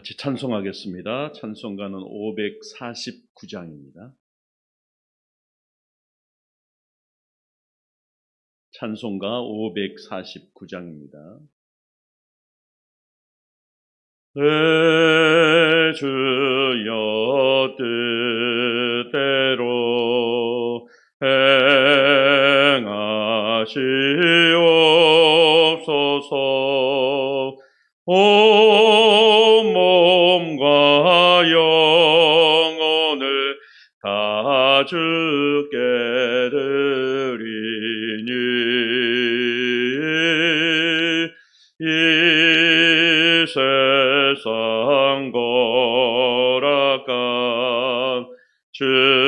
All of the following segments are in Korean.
같이 찬송하겠습니다. 찬송가는 549장입니다. 찬송가 549장입니다. 내 주여 뜻대로 행하시옵소서 czy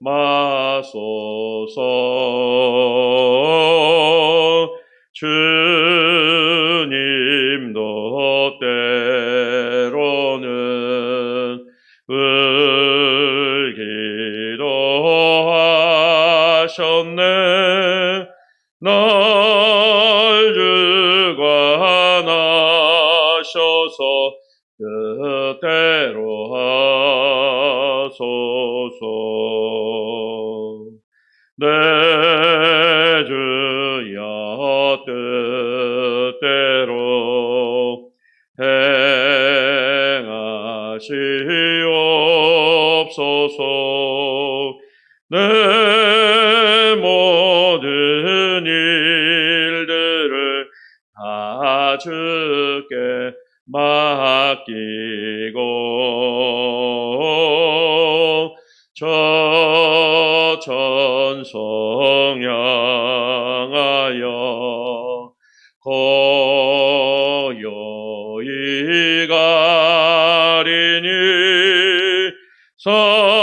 마소서. 주 다 주께 맡기고. 저천성향하여 고요이 가리니 서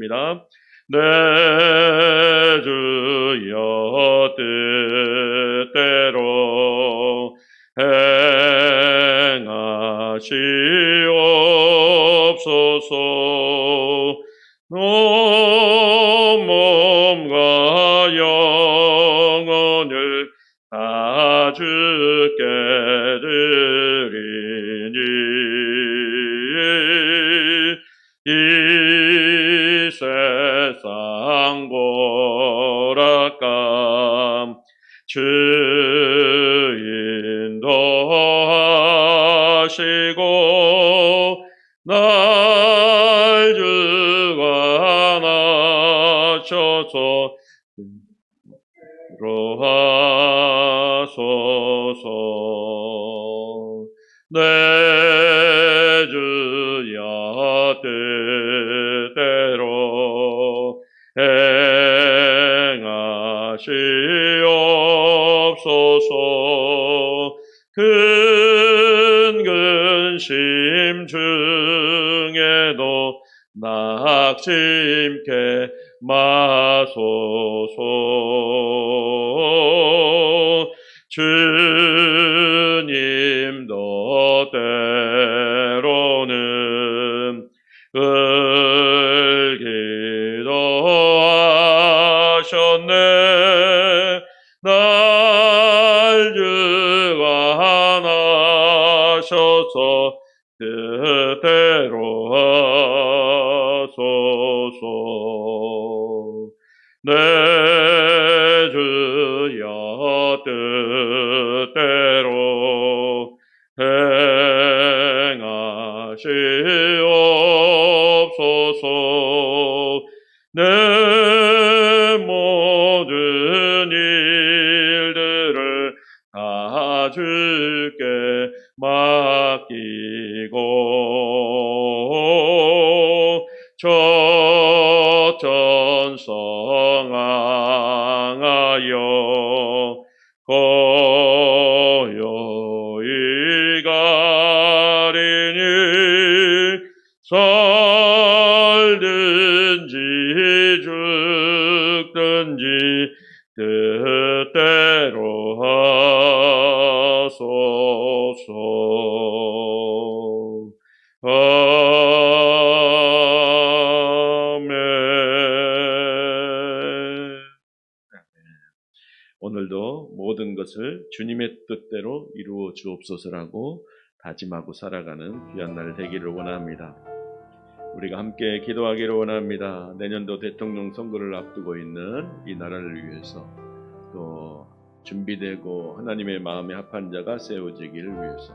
됩니다. 내 주여 뜻대로 행하시 낙심 중에도 낙심케 마소서. 주님 너 때 줄게. 주님의 뜻대로 이루어 주옵소서라고 다짐하고 살아가는 귀한 날 되기를 원합니다. 우리가 함께 기도하기를 원합니다. 내년도 대통령 선거를 앞두고 있는 이 나라를 위해서 또 준비되고 하나님의 마음에 합한 자가 세워지기를 위해서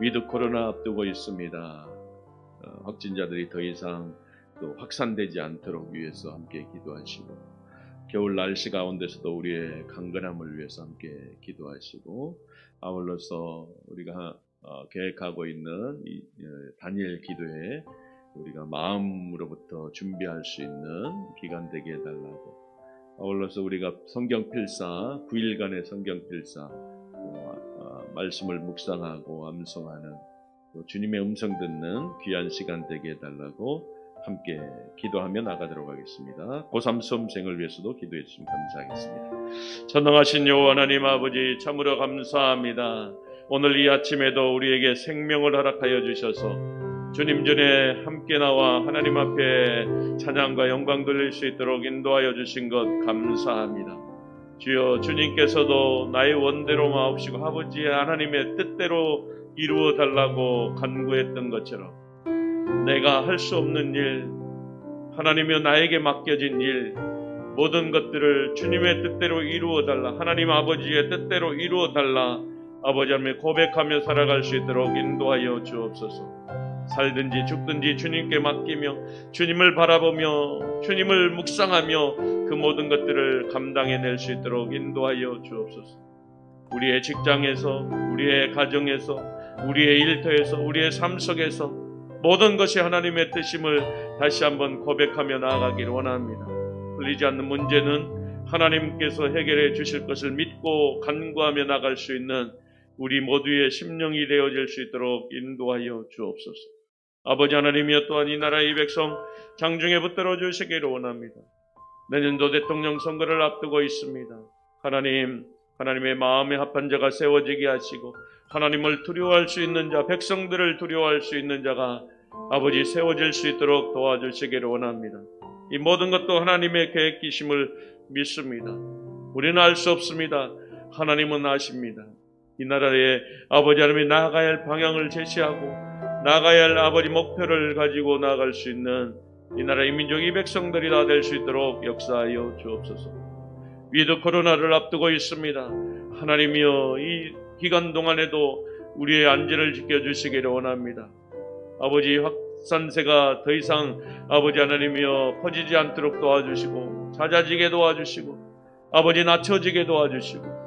위드 코로나 앞두고 있습니다. 어, 확진자들이 더 이상 또 확산되지 않도록 위해서 함께 기도하시고 겨울 날씨 가운데서도 우리의 강건함을 위해서 함께 기도하시고 아울러서 우리가 어, 계획하고 있는 이 어, 다니엘 기도에 우리가 마음으로부터 준비할 수 있는 기간 되게 해달라고. 아울러서 우리가 성경 필사 9일간의 성경 필사 어, 어, 말씀을 묵상하고 암송하는 또 주님의 음성 듣는 귀한 시간 되게 해달라고 함께 기도하며 나가도록 하겠습니다. 고3 수험생을 위해서도 기도해 주시면 감사하겠습니다. 전능하신 여호와 하나님 아버지 참으로 감사합니다. 오늘 이 아침에도 우리에게 생명을 허락하여 주셔서 주님 전에 함께 나와 하나님 앞에 찬양과 영광 돌릴 수 있도록 인도하여 주신 것 감사합니다. 주여 주님께서도 나의 원대로 마옵시고 아버지 하나님의 뜻대로 이루어 달라고 간구했던 것처럼 내가 할 수 없는 일 하나님이여 나에게 맡겨진 일 모든 것들을 주님의 뜻대로 이루어 달라 하나님 아버지의 뜻대로 이루어 달라 아버지 하나님 고백하며 살아갈 수 있도록 인도하여 주옵소서. 살든지 죽든지 주님께 맡기며 주님을 바라보며 주님을 묵상하며 그 모든 것들을 감당해낼 수 있도록 인도하여 주옵소서. 우리의 직장에서, 우리의 가정에서, 우리의 일터에서, 우리의 삶 속에서 모든 것이 하나님의 뜻임을 다시 한번 고백하며 나아가기를 원합니다. 풀리지 않는 문제는 하나님께서 해결해 주실 것을 믿고 간구하며 나갈 수 있는 우리 모두의 심령이 되어질 수 있도록 인도하여 주옵소서. 아버지 하나님이여 또한 이 나라의 백성 장중에 붙들어 주시기를 원합니다. 내년도 대통령 선거를 앞두고 있습니다. 하나님, 하나님의 마음에 합한 자가 세워지게 하시고 하나님을 두려워할 수 있는 자, 백성들을 두려워할 수 있는 자가 아버지 세워질 수 있도록 도와주시기를 원합니다. 이 모든 것도 하나님의 계획이심을 믿습니다. 우리는 알 수 없습니다. 하나님은 아십니다. 이 나라에 아버지 하나님이 나아가야 할 방향을 제시하고 나아가야 할 아버지 목표를 가지고 나아갈 수 있는 이 나라의 민족 이 백성들이 다 될 수 있도록 역사하여 주옵소서. 위드 코로나를 앞두고 있습니다. 하나님이여 이 기간 동안에도 우리의 안전을 지켜주시기를 원합니다. 아버지 확산세가 더 이상 아버지 하나님이여 퍼지지 않도록 도와주시고 잦아지게 도와주시고 아버지 낮춰지게 도와주시고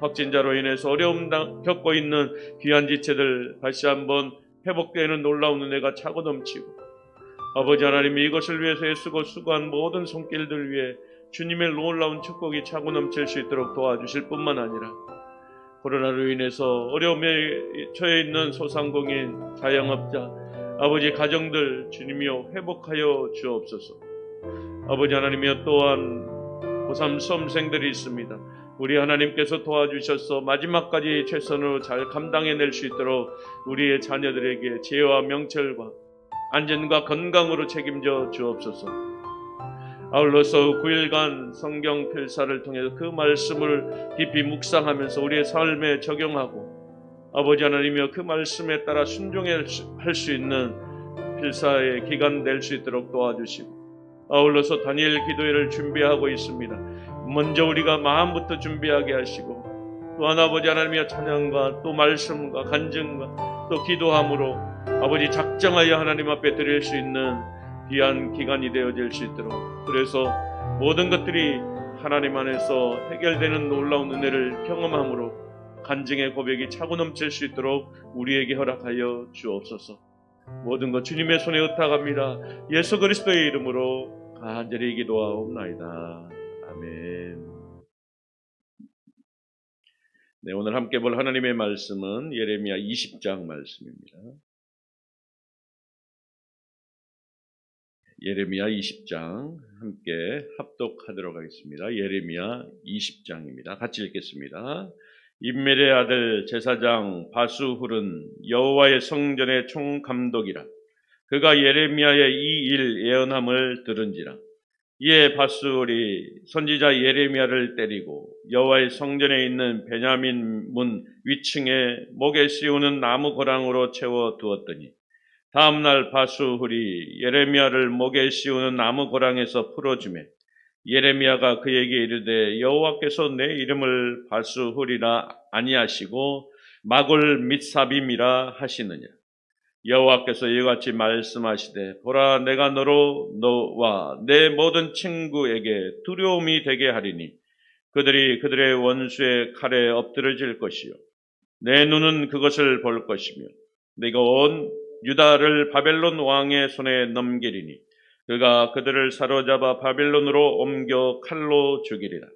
확진자로 인해서 어려움 겪고 있는 귀한 지체들 다시 한번 회복되는 놀라운 은혜가 차고 넘치고 아버지 하나님 이것을 위해서 애쓰고 수고한 모든 손길들 위해 주님의 놀라운 축복이 차고 넘칠 수 있도록 도와주실 뿐만 아니라 코로나로 인해서 어려움에 처해 있는 소상공인, 자영업자, 아버지 가정들 주님이여 회복하여 주옵소서. 아버지 하나님이여 또한 고3 수험생들이 있습니다. 우리 하나님께서 도와주셔서 마지막까지 최선으로 잘 감당해낼 수 있도록 우리의 자녀들에게 지혜와 명철과 안전과 건강으로 책임져 주옵소서. 아울러서 9일간 성경 필사를 통해서 그 말씀을 깊이 묵상하면서 우리의 삶에 적용하고 아버지 하나님이여 그 말씀에 따라 순종할 수 있는 필사의 기간 될 수 있도록 도와주시고 아울러서 다니엘 기도회를 준비하고 있습니다. 먼저 우리가 마음부터 준비하게 하시고 또한 아버지 하나님의 찬양과 또 말씀과 간증과 또 기도함으로 아버지 작정하여 하나님 앞에 드릴 수 있는 귀한 기간이 되어질 수 있도록 그래서 모든 것들이 하나님 안에서 해결되는 놀라운 은혜를 경험함으로 간증의 고백이 차고 넘칠 수 있도록 우리에게 허락하여 주옵소서. 모든 것 주님의 손에 의탁합니다. 예수 그리스도의 이름으로 간절히 기도하옵나이다. 아멘. 네, 오늘 함께 볼 하나님의 말씀은 예레미야 20장 말씀입니다. 예레미야 20장 함께 합독하도록 하겠습니다. 예레미야 20장입니다. 같이 읽겠습니다. 임멜의 아들 제사장 바수훌은 여호와의 성전의 총감독이라 그가 예레미야의 이 일 예언함을 들은지라 이에 바수훌이 선지자 예레미야를 때리고 여호와의 성전에 있는 베냐민 문 위층에 목에 씌우는 나무 고랑으로 채워 두었더니 다음 날 바수훌이 예레미야를 목에 씌우는 나무 고랑에서 풀어주매 예레미야가 그에게 이르되 여호와께서 내 이름을 바수훌이라 아니하시고 마골 밋사빔이라 하시느냐? 여호와께서 이같이 말씀하시되 보라 내가 너로 너와 내 모든 친구에게 두려움이 되게 하리니 그들이 그들의 원수의 칼에 엎드러질 것이요 내 눈은 그것을 볼 것이며 내가 온 유다를 바벨론 왕의 손에 넘기리니 그가 그들을 사로잡아 바벨론으로 옮겨 칼로 죽이리라.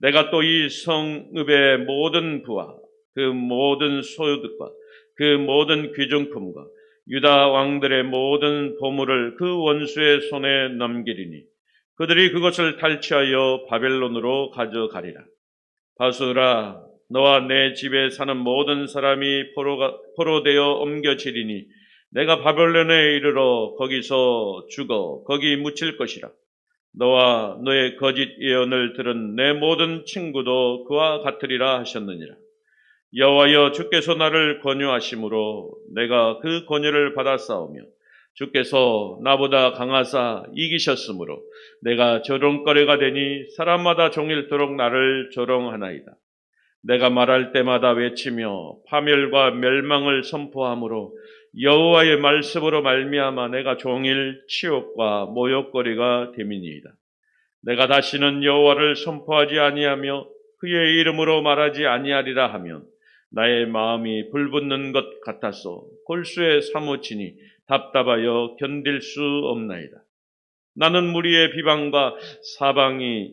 내가 또 이 성읍의 모든 부와 그 모든 소유득과 그 모든 귀중품과 유다 왕들의 모든 보물을 그 원수의 손에 넘기리니 그들이 그것을 탈취하여 바벨론으로 가져가리라. 바수라 너와 내 집에 사는 모든 사람이 포로가, 포로되어 옮겨지리니 내가 바벨론에 이르러 거기서 죽어 거기 묻힐 것이라. 너와 너의 거짓 예언을 들은 내 모든 친구도 그와 같으리라 하셨느니라. 여호와여 주께서 나를 권유하심으로 내가 그 권유를 받았사오며 주께서 나보다 강하사 이기셨으므로 내가 조롱거리가 되니 사람마다 종일토록 나를 조롱하나이다. 내가 말할 때마다 외치며 파멸과 멸망을 선포하므로 여호와의 말씀으로 말미암아 내가 종일 치욕과 모욕거리가 됨이니이다. 내가 다시는 여호와를 선포하지 아니하며 그의 이름으로 말하지 아니하리라 하면 나의 마음이 불붙는 것 같아서 골수에 사무치니 답답하여 견딜 수 없나이다. 나는 무리의 비방과 사방이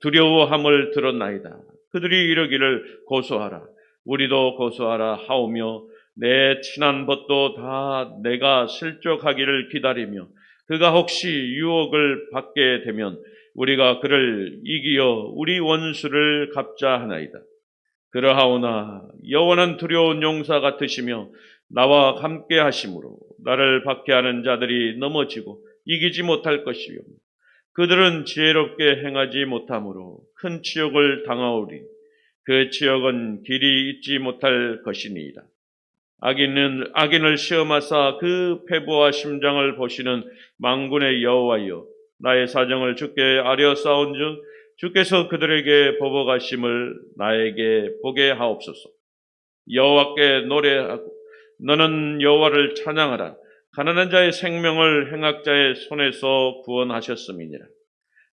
두려워함을 들었나이다. 그들이 이러기를 고소하라. 우리도 고소하라 하오며 내 친한 벗도 다 내가 실족하기를 기다리며 그가 혹시 유혹을 받게 되면 우리가 그를 이기어 우리 원수를 갚자 하나이다. 그러하오나 여호와는 두려운 용사 같으시며 나와 함께 하심으로 나를 박해하는 자들이 넘어지고 이기지 못할 것이요 그들은 지혜롭게 행하지 못하므로 큰 치욕을 당하오리 그 치욕은 길이 잊지 못할 것이니이다. 악인은 악인을 시험하사 그 패부와 심장을 보시는 망군의 여호와여 나의 사정을 주께 아려 싸운즉 주께서 그들에게 보복하심을 나에게 보게 하옵소서. 여호와께 노래하고 너는 여호와를 찬양하라. 가난한 자의 생명을 행악자의 손에서 구원하셨음이니라.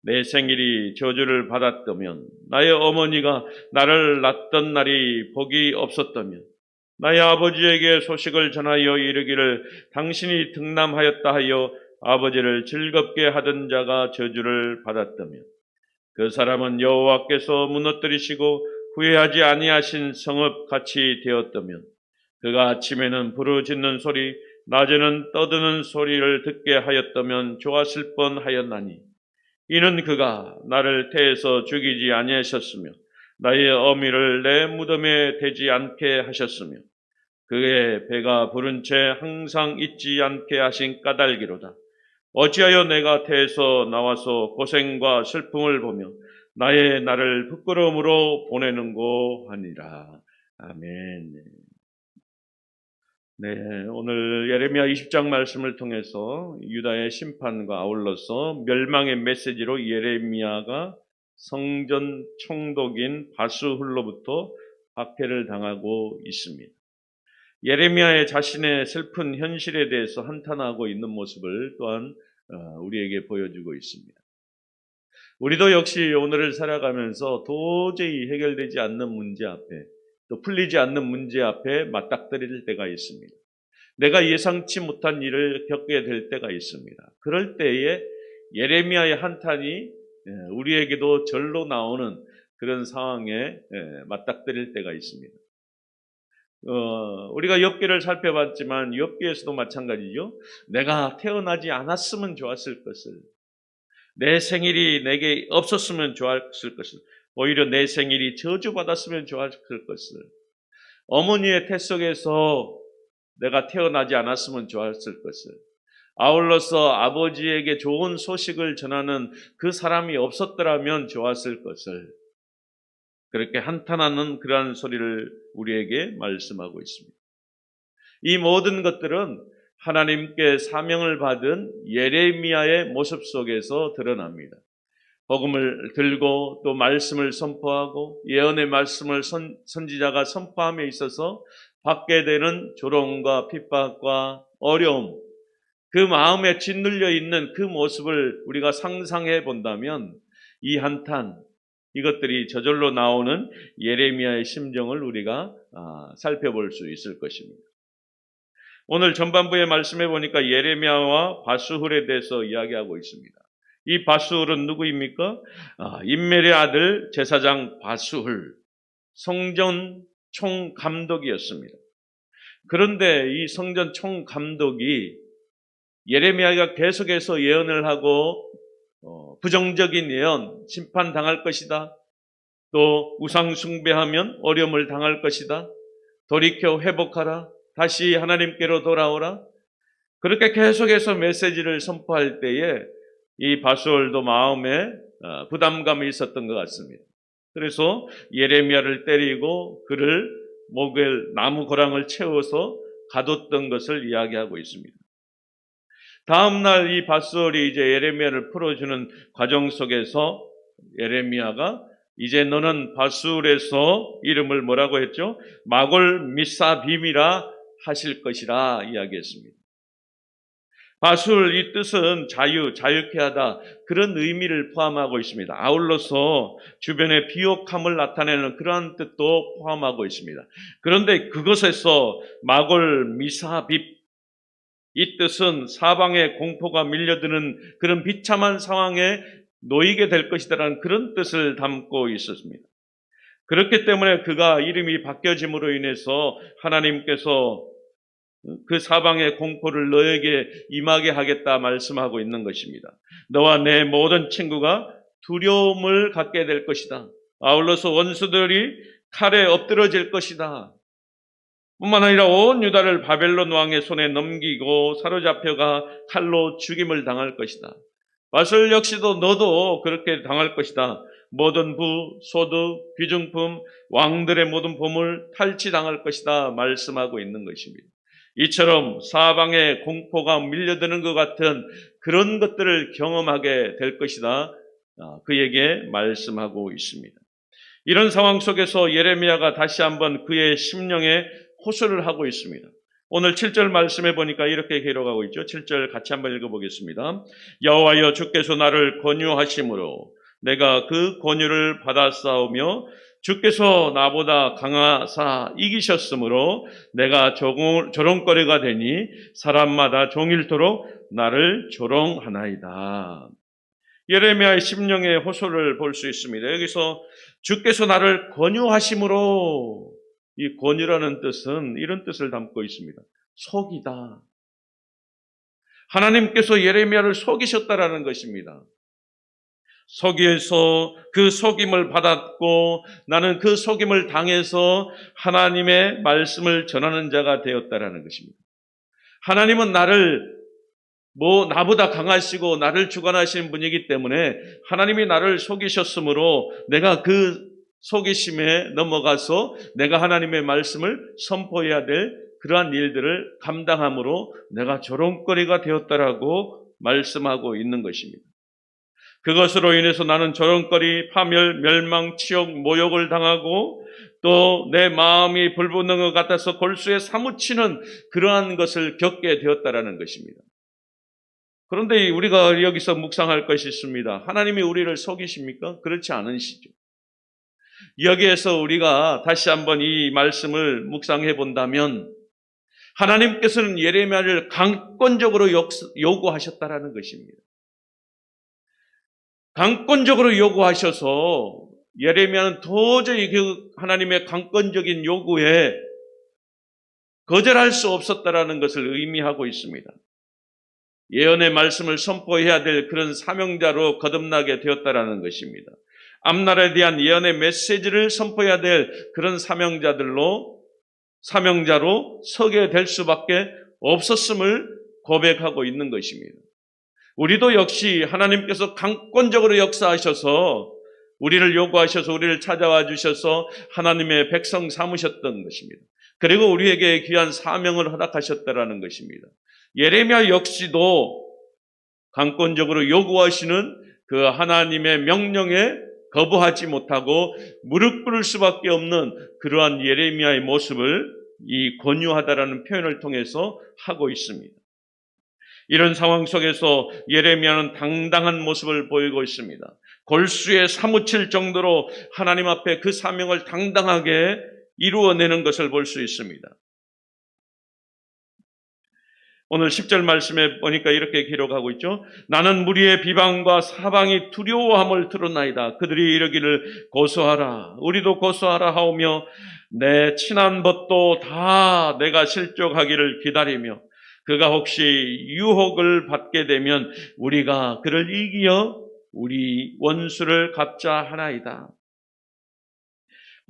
내 생일이 저주를 받았다면 나의 어머니가 나를 낳던 날이 복이 없었다면 나의 아버지에게 소식을 전하여 이르기를 당신이 등남하였다 하여 아버지를 즐겁게 하던 자가 저주를 받았다면 그 사람은 여호와께서 무너뜨리시고 후회하지 아니하신 성읍 같이 되었다면 그가 아침에는 부르짖는 소리 낮에는 떠드는 소리를 듣게 하였다면 좋았을 뻔하였나니. 이는 그가 나를 태에서 죽이지 아니하셨으며 나의 어미를 내 무덤에 대지 않게 하셨으며 그의 배가 부른 채 항상 잊지 않게 하신 까닭이로다. 어찌하여 내가 태에서 나와서 고생과 슬픔을 보며 나의 나를 부끄러움으로 보내는고 하니라. 아멘. 네, 오늘 예레미야 20장 말씀을 통해서 유다의 심판과 아울러서 멸망의 메시지로 예레미야가 성전 총독인 바수훌로부터 박해를 당하고 있습니다. 예레미야의 자신의 슬픈 현실에 대해서 한탄하고 있는 모습을 또한 어, 우리에게 보여주고 있습니다. 우리도 역시 오늘을 살아가면서 도저히 해결되지 않는 문제 앞에 또 풀리지 않는 문제 앞에 맞닥뜨릴 때가 있습니다. 내가 예상치 못한 일을 겪게 될 때가 있습니다. 그럴 때에 예레미야의 한탄이 예, 우리에게도 절로 나오는 그런 상황에 예, 맞닥뜨릴 때가 있습니다. 어, 우리가 엽기를 살펴봤지만 엽기에서도 마찬가지죠. 내가 태어나지 않았으면 좋았을 것을 내 생일이 내게 없었으면 좋았을 것을 오히려 내 생일이 저주받았으면 좋았을 것을. 어머니의 태 속에서 내가 태어나지 않았으면 좋았을 것을. 아울러서 아버지에게 좋은 소식을 전하는 그 사람이 없었더라면 좋았을 것을. 그렇게 한탄하는 그러한 소리를 우리에게 말씀하고 있습니다. 이 모든 것들은 하나님께 사명을 받은 예레미야의 모습 속에서 드러납니다. 복음을 들고 또 말씀을 선포하고 예언의 말씀을 선, 선지자가 선포함에 있어서 받게 되는 조롱과 핍박과 어려움, 그 마음에 짓눌려 있는 그 모습을 우리가 상상해 본다면 이 한탄, 이것들이 저절로 나오는 예레미야의 심정을 우리가 아, 살펴볼 수 있을 것입니다. 오늘 전반부에 말씀해 보니까 예레미야와 바수훌에 대해서 이야기하고 있습니다. 이 바수훌은 누구입니까? 아, 인멜의 아들 제사장 바수훌, 성전 총 감독이었습니다. 그런데 이 성전 총 감독이 예레미야가 계속해서 예언을 하고 어, 부정적인 예언, 심판 당할 것이다. 또 우상 숭배하면 어려움을 당할 것이다. 돌이켜 회복하라. 다시 하나님께로 돌아오라. 그렇게 계속해서 메시지를 선포할 때에 이 바수월도 마음에 어, 부담감이 있었던 것 같습니다. 그래서 예레미야를 때리고 그를 목에 나무 고랑을 채워서 가뒀던 것을 이야기하고 있습니다. 다음날 이 바수월이 이제 예레미야를 풀어주는 과정 속에서 예레미야가 이제 너는 바술에서 이름을 뭐라고 했죠? 마골 미사빔이라 하실 것이라 이야기했습니다. 바술 이 뜻은 자유, 자유케 하다 그런 의미를 포함하고 있습니다. 아울러서 주변의 비옥함을 나타내는 그러한 뜻도 포함하고 있습니다. 그런데 그것에서 마골 미사빕 이 뜻은 사방에 공포가 밀려드는 그런 비참한 상황에 놓이게 될 것이다라는 그런 뜻을 담고 있었습니다. 그렇기 때문에 그가 이름이 바뀌어짐으로 인해서 하나님께서 그 사방의 공포를 너에게 임하게 하겠다 말씀하고 있는 것입니다. 너와 내 모든 친구가 두려움을 갖게 될 것이다. 아울러서 원수들이 칼에 엎드러질 것이다. 뿐만 아니라 온 유다를 바벨론 왕의 손에 넘기고 사로잡혀가 칼로 죽임을 당할 것이다. 마술 역시도 너도 그렇게 당할 것이다. 모든 부, 소득, 귀중품, 왕들의 모든 보물 탈취당할 것이다. 말씀하고 있는 것입니다. 이처럼 사방에 공포가 밀려드는 것 같은 그런 것들을 경험하게 될 것이다. 아, 그에게 말씀하고 있습니다. 이런 상황 속에서 예레미야가 다시 한번 그의 심령에 호소를 하고 있습니다. 오늘 7절 말씀해 보니까 이렇게 기록하고 있죠. 7절 같이 한번 읽어보겠습니다. 여호와여 주께서 나를 권유하심으로 내가 그 권유를 받아 싸우며 주께서 나보다 강하사 이기셨으므로 내가 조롱거리가 되니 사람마다 종일토록 나를 조롱하나이다. 예레미야의 심령의 호소를 볼 수 있습니다. 여기서 주께서 나를 권유하심으로 이 권유라는 뜻은 이런 뜻을 담고 있습니다. 속이다. 하나님께서 예레미야를 속이셨다라는 것입니다. 속여서 그 속임을 받았고 나는 그 속임을 당해서 하나님의 말씀을 전하는 자가 되었다라는 것입니다. 하나님은 나를 뭐 나보다 강하시고 나를 주관하시는 분이기 때문에 하나님이 나를 속이셨으므로 내가 그 속이심에 넘어가서 내가 하나님의 말씀을 선포해야 될 그러한 일들을 감당함으로 내가 조롱거리가 되었다라고 말씀하고 있는 것입니다. 그것으로 인해서 나는 조롱거리, 파멸, 멸망, 치욕, 모욕을 당하고 또 내 마음이 불붙는 것 같아서 골수에 사무치는 그러한 것을 겪게 되었다라는 것입니다. 그런데 우리가 여기서 묵상할 것이 있습니다. 하나님이 우리를 속이십니까? 그렇지 않으시죠. 여기에서 우리가 다시 한번 이 말씀을 묵상해 본다면 하나님께서는 예레미야를 강권적으로 요구하셨다라는 것입니다. 강권적으로 요구하셔서 예레미야는 도저히 그 하나님의 강권적인 요구에 거절할 수 없었다라는 것을 의미하고 있습니다. 예언의 말씀을 선포해야 될 그런 사명자로 거듭나게 되었다라는 것입니다. 앞날에 대한 예언의 메시지를 선포해야 될 그런 사명자들로 사명자로 서게 될 수밖에 없었음을 고백하고 있는 것입니다. 우리도 역시 하나님께서 강권적으로 역사하셔서 우리를 요구하셔서 우리를 찾아와 주셔서 하나님의 백성 삼으셨던 것입니다. 그리고 우리에게 귀한 사명을 허락하셨다라는 것입니다. 예레미야 역시도 강권적으로 요구하시는 그 하나님의 명령에 거부하지 못하고 무릎 꿇을 수밖에 없는 그러한 예레미야의 모습을 이 권유하다라는 표현을 통해서 하고 있습니다. 이런 상황 속에서 예레미야는 당당한 모습을 보이고 있습니다. 골수에 사무칠 정도로 하나님 앞에 그 사명을 당당하게 이루어내는 것을 볼 수 있습니다. 오늘 10절 말씀에 보니까 이렇게 기록하고 있죠. 나는 무리의 비방과 사방이 두려워함을 들었나이다. 그들이 이러기를 고소하라. 우리도 고소하라 하오며 내 친한 벗도 다 내가 실족하기를 기다리며 그가 혹시 유혹을 받게 되면 우리가 그를 이기어 우리 원수를 갚자 하나이다.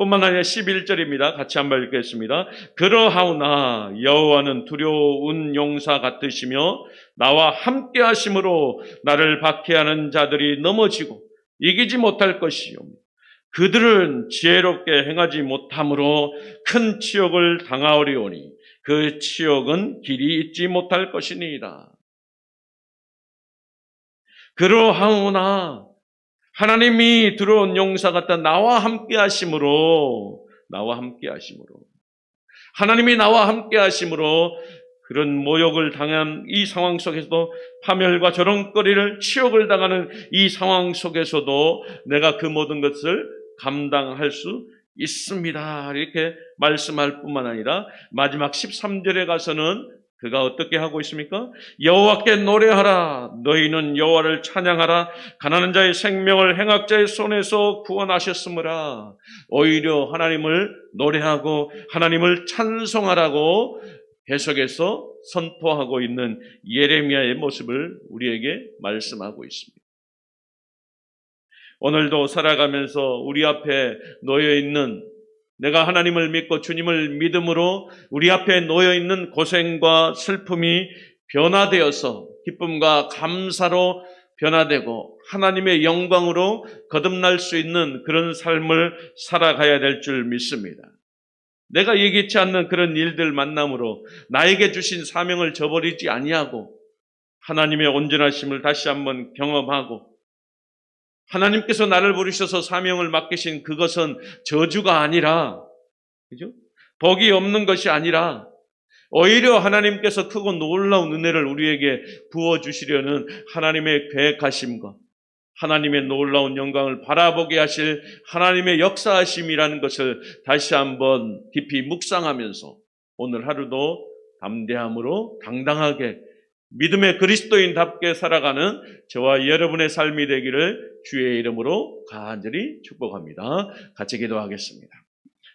뿐만 아니라 11절입니다. 같이 한번 읽겠습니다. 그러하오나 여호와는 두려운 용사 같으시며 나와 함께 하심으로 나를 박해하는 자들이 넘어지고 이기지 못할 것이요. 그들은 지혜롭게 행하지 못함으로 큰 치욕을 당하오리오니 그 치욕은 길이 잊지 못할 것이니이다. 그러하오나 하나님이 들어온 용사 같다 나와 함께 하심으로 나와 함께 하심으로 하나님이 나와 함께 하심으로 그런 모욕을 당한 이 상황 속에서도 파멸과 저런거리를 치욕을 당하는 이 상황 속에서도 내가 그 모든 것을 감당할 수 있습니다. 이렇게 말씀할 뿐만 아니라 마지막 13절에 가서는 그가 어떻게 하고 있습니까? 여호와께 노래하라. 너희는 여호와를 찬양하라. 가난한 자의 생명을 행악자의 손에서 구원하셨으므라. 오히려 하나님을 노래하고 하나님을 찬송하라고 계속해서 선포하고 있는 예레미야의 모습을 우리에게 말씀하고 있습니다. 오늘도 살아가면서 우리 앞에 놓여 있는 내가 하나님을 믿고 주님을 믿음으로 우리 앞에 놓여 있는 고생과 슬픔이 변화되어서 기쁨과 감사로 변화되고 하나님의 영광으로 거듭날 수 있는 그런 삶을 살아가야 될 줄 믿습니다. 내가 예기치 않는 그런 일들 만남으로 나에게 주신 사명을 저버리지 아니하고 하나님의 온전하심을 다시 한번 경험하고 하나님께서 나를 부르셔서 사명을 맡기신 그것은 저주가 아니라, 그죠? 복이 없는 것이 아니라, 오히려 하나님께서 크고 놀라운 은혜를 우리에게 부어주시려는 하나님의 계획하심과 하나님의 놀라운 영광을 바라보게 하실 하나님의 역사하심이라는 것을 다시 한번 깊이 묵상하면서 오늘 하루도 담대함으로 당당하게 믿음의 그리스도인답게 살아가는 저와 여러분의 삶이 되기를 주의 이름으로 간절히 축복합니다. 같이 기도하겠습니다.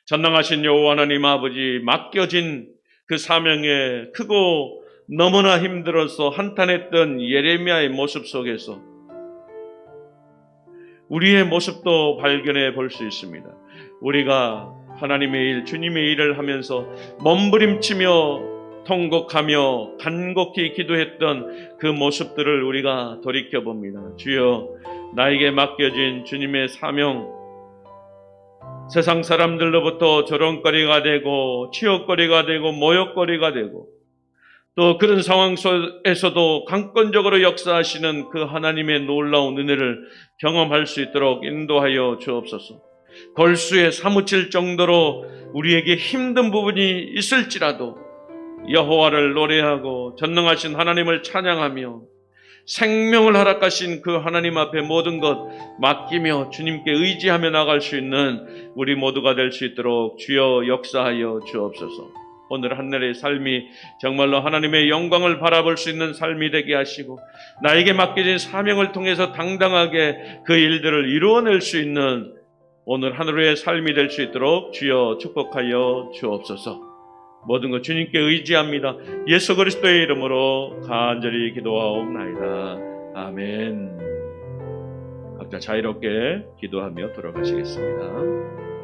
전능하신 여호와 하나님 아버지 맡겨진 그 사명에 크고 너무나 힘들어서 한탄했던 예레미야의 모습 속에서 우리의 모습도 발견해 볼 수 있습니다. 우리가 하나님의 일, 주님의 일을 하면서 몸부림치며 통곡하며 간곡히 기도했던 그 모습들을 우리가 돌이켜 봅니다. 주여, 나에게 맡겨진 주님의 사명, 세상 사람들로부터 조롱거리가 되고, 치욕거리가 되고, 모욕거리가 되고, 또 그런 상황 속에서도 강권적으로 역사하시는 그 하나님의 놀라운 은혜를 경험할 수 있도록 인도하여 주옵소서. 골수에 사무칠 정도로 우리에게 힘든 부분이 있을지라도 여호와를 노래하고 전능하신 하나님을 찬양하며 생명을 허락하신 그 하나님 앞에 모든 것 맡기며 주님께 의지하며 나갈 수 있는 우리 모두가 될 수 있도록 주여 역사하여 주옵소서. 오늘 한날의 삶이 정말로 하나님의 영광을 바라볼 수 있는 삶이 되게 하시고 나에게 맡겨진 사명을 통해서 당당하게 그 일들을 이루어낼 수 있는 오늘 하루의 삶이 될 수 있도록 주여 축복하여 주옵소서. 모든 것 주님께 의지합니다. 예수 그리스도의 이름으로 간절히 기도하옵나이다. 아멘. 각자 자유롭게 기도하며 돌아가시겠습니다.